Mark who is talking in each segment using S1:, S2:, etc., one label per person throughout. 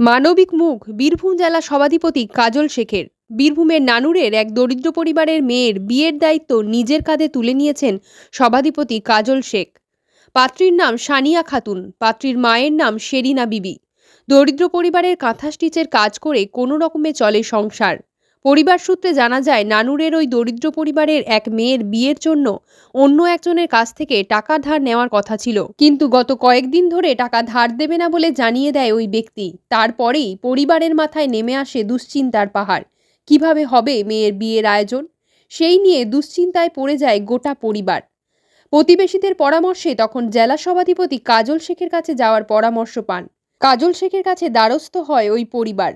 S1: মানবিক মুখ, বীরভূম জেলা সভাধিপতি কাজল শেখের। বীরভূমের নানুরের এক দরিদ্র পরিবারের মেয়ের বিয়ের দায়িত্ব নিজের কাঁধে তুলে নিয়েছেন সভাধিপতি কাজল শেখ। পাত্রীর নাম সানিয়া খাতুন, পাত্রীর মায়ের নাম শেরিনা বিবি। দরিদ্র পরিবারের কাঁথা স্টিচের কাজ করে কোনো রকমে চলে সংসার। পরিবার সূত্রে জানা যায়, নানুরের ওই দরিদ্র পরিবারের এক মেয়ের বিয়ের জন্য অন্য একজনের কাছ থেকে টাকা ধার নেওয়ার কথা ছিল। কিন্তু গত কয়েকদিন ধরে টাকা ধার দেবে না বলে জানিয়ে দেয় ওই ব্যক্তি। তারপরেই পরিবারের মাথায় নেমে আসে দুশ্চিন্তার পাহাড়। কীভাবে হবে মেয়ের বিয়ের আয়োজন? সেই নিয়ে দুশ্চিন্তায় পড়ে যায় গোটা পরিবার। প্রতিবেশীদের পরামর্শে তখন জেলা সভাধিপতি কাজল শেখের কাছে যাওয়ার পরামর্শ পান। কাজল শেখের কাছে দ্বারস্থ হয় ওই পরিবার।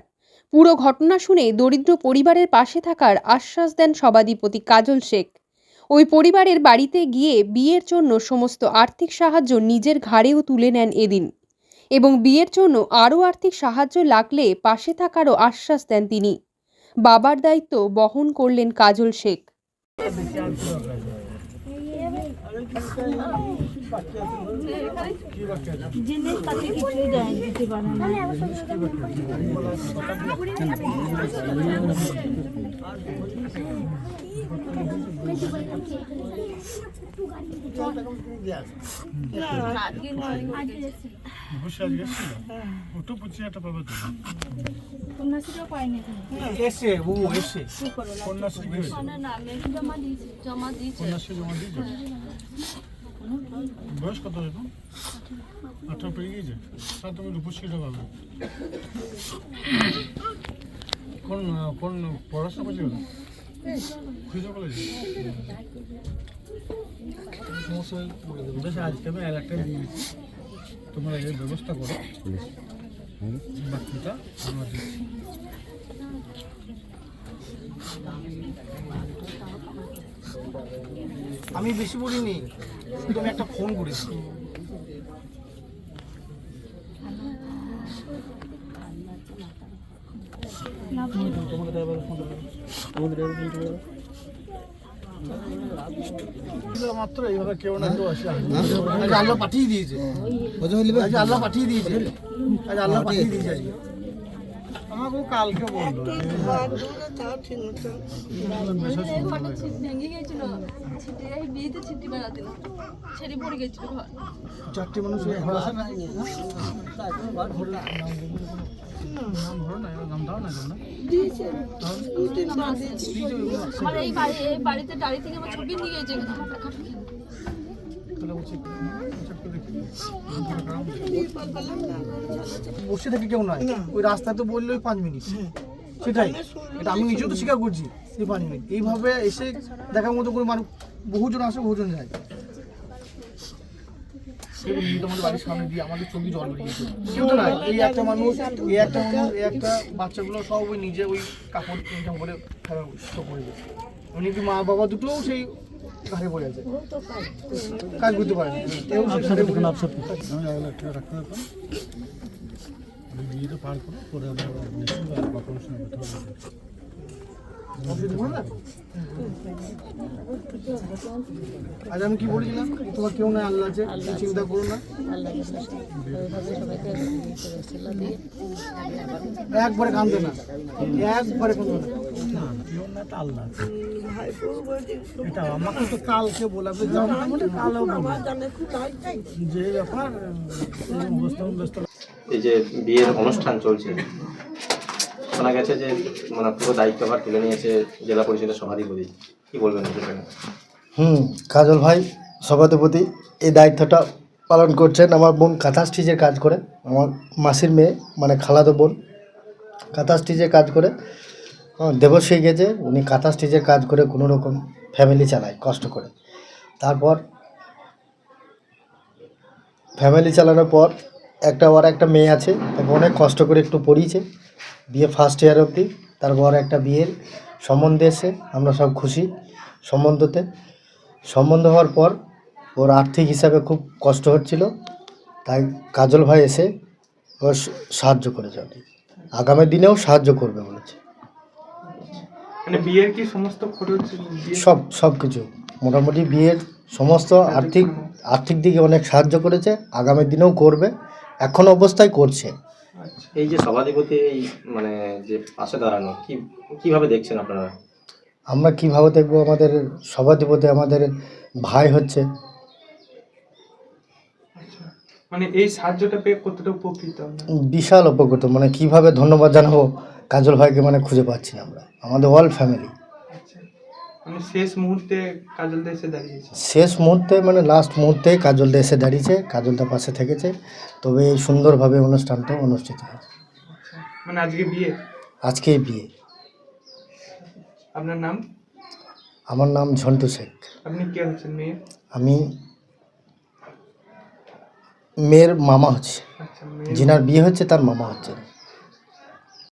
S1: পুরো ঘটনা শুনে দরিদ্র পরিবারের পাশে থাকার আশ্বাস দেন সভাধিপতি কাজল শেখ। ওই পরিবারের বাড়িতে গিয়ে বিয়ের জন্য সমস্ত আর্থিক সাহায্য নিজের ঘাড়েও তুলে নেন এদিন এবং বিয়ের জন্য আরও আর্থিক সাহায্য লাগলে পাশে থাকারও আশ্বাস দেন তিনি। বাবার দায়িত্ব বহন করলেন কাজল শেখ।
S2: জিনিসপাতি কিছুই দেয় দিতে পারে না জমা দিয়েছি?
S3: বয়স কত এখন? আঠারো পেরিয়ে গিয়েছে? তাহলে তুমি রূপশ্রীটা পাবে কোন কোন পড়াশোনা করছে ওরা খুঁজে কলেজে সমস্যা বেশ আজকে আমি দিয়ে দিচ্ছি তোমরা এর ব্যবস্থা করো। বাকিটা আমরা দিচ্ছি
S4: আমি বেশি বলিনি শুধু আমি একটা ফোন করেছি।
S3: এইভাবে কেউ না
S4: আল্লাহ পাঠিয়ে দিয়েছে। আল্লাহ পাঠিয়ে দিয়েছে। আল্লাহ পাঠিয়ে দিয়েছে।
S3: আমাকেও কালকে বলল।
S2: ঘর
S4: মানুষ ঘর আছে না?
S2: বাড়িতে গাড়ি থেকে আমার ছবি নিয়ে গেছে।
S4: বসে থেকে কেউ নয় ওই রাস্তায় তো বলল ওই পাঁচ মিনিট। সেটাই। এটা আমি নিজেও তো স্বীকার করছি এই পাঁচ মিনিট। এইভাবে এসে দেখার মতো করে মানুষ বহুজন আসে বহুজন যায়। বাড়ির সামনে দিয়ে আমাদের চোখে জল বেরিয়েছে কেউ তো এই একটা মানুষ এই একটা মানুষ এই একটা বাচ্চাগুলো সব ওই নিজে ওই কাপড় ইনকাম করে এমনকি মা বাবা দুটোও সেই পড়ে আছে। কাজ করতে পারে না।
S3: বিয়েটা পার করো আমরা বা
S4: না? আজ আমি কি বলেছিলাম? তোমার কেউ নাই আল্লাহ আছে চিন্তা করো না। একবারে কান্দে না। একবারে কান্দে না।
S3: এটা আমাকে তো কালকে বলাবে যে ব্যাপার এই
S5: যে বিয়ের অনুষ্ঠান চলছে শোনা গেছে যে মানে পুরো দায়িত্বভার তুলে নিয়েছে জেলা পরিষদের সভাধিপতি। কি বলবেন
S6: হুম কাজল ভাই সভাধিপতি এই দায়িত্বটা পালন করছেন আমার বোন কাঁথা স্টিচের কাজ করে আমার মাসির মেয়ে মানে খালাতো বোন কাঁথা স্টিচের কাজ করে। দেবশ্রী গেছে, উনি কাঁথা স্টিচের কাজ করে কোনো রকম ফ্যামিলি চালায়, কষ্ট করে। তারপর ফ্যামিলি চালানোর পর একটা ওর একটা মেয়ে আছে, তাকে অনেক কষ্ট করে একটু পড়িয়েছে। বিয়ে ফার্স্ট ইয়ার অবধি, তারপর একটা বিয়ের সম্বন্ধে এসে আমরা সব খুশি সম্বন্ধতে। সম্বন্ধ হওয়ার পর ওর আর্থিক হিসাবে খুব কষ্ট হচ্ছিল, তাই কাজল ভাই এসে ওর সাহায্য করেছে আগামী দিনেও সাহায্য করবে বলেছে।
S5: মানে বিয়ের কি সমস্ত খরচ
S6: সব সব কিছু। মোটামুটি বিয়ের সমস্ত আর্থিক আর্থিক দিকে অনেক সাহায্য করেছে। আগামী দিনেও করবে। এখন অবস্থায় করছে।
S7: আচ্ছা।
S5: এই যে সভাধিপতি এই মানে যে পাশে দাঁড়ানো কি কীভাবে দেখছেন আপনারা?
S6: আমরা কীভাবে দেখব? আমাদের সভাধিপতি আমাদের ভাই হচ্ছে।
S7: আচ্ছা। মানে এই সাহায্যটা পেয়ে কতটা উপকৃত
S6: বিশাল উপকৃত। মানে কীভাবে ধন্যবাদ জানাব? কাজল ভাইকে মানে খুঁজে পাচ্ছি না আমরা। আমাদের অল ফ্যামিলি
S7: আচ্ছা। মানে শেষ মুহূর্তে কাজল দা এসে দাঁড়িয়েছে?
S6: শেষ মুহূর্তে মানে লাস্ট মুহূর্তে কাজলদা এসে দাঁড়িয়েছে কাজলদা পাশে থেকেছে। তবে এই সুন্দরভাবে অনুষ্ঠানটা অনুষ্ঠিত হয়েছে।
S7: আচ্ছা। মানে আজকে বিয়ে?
S6: আজকেই বিয়ে।
S7: আপনার নাম?
S6: আমার নাম ঝন্টু শেখ।
S7: আপনি কে হচ্ছেন মেয়ে
S6: আমি মেয়ের মামা হচ্ছে।
S7: আচ্ছা
S6: যিনার বিয়ে হচ্ছে তার মামা হচ্ছে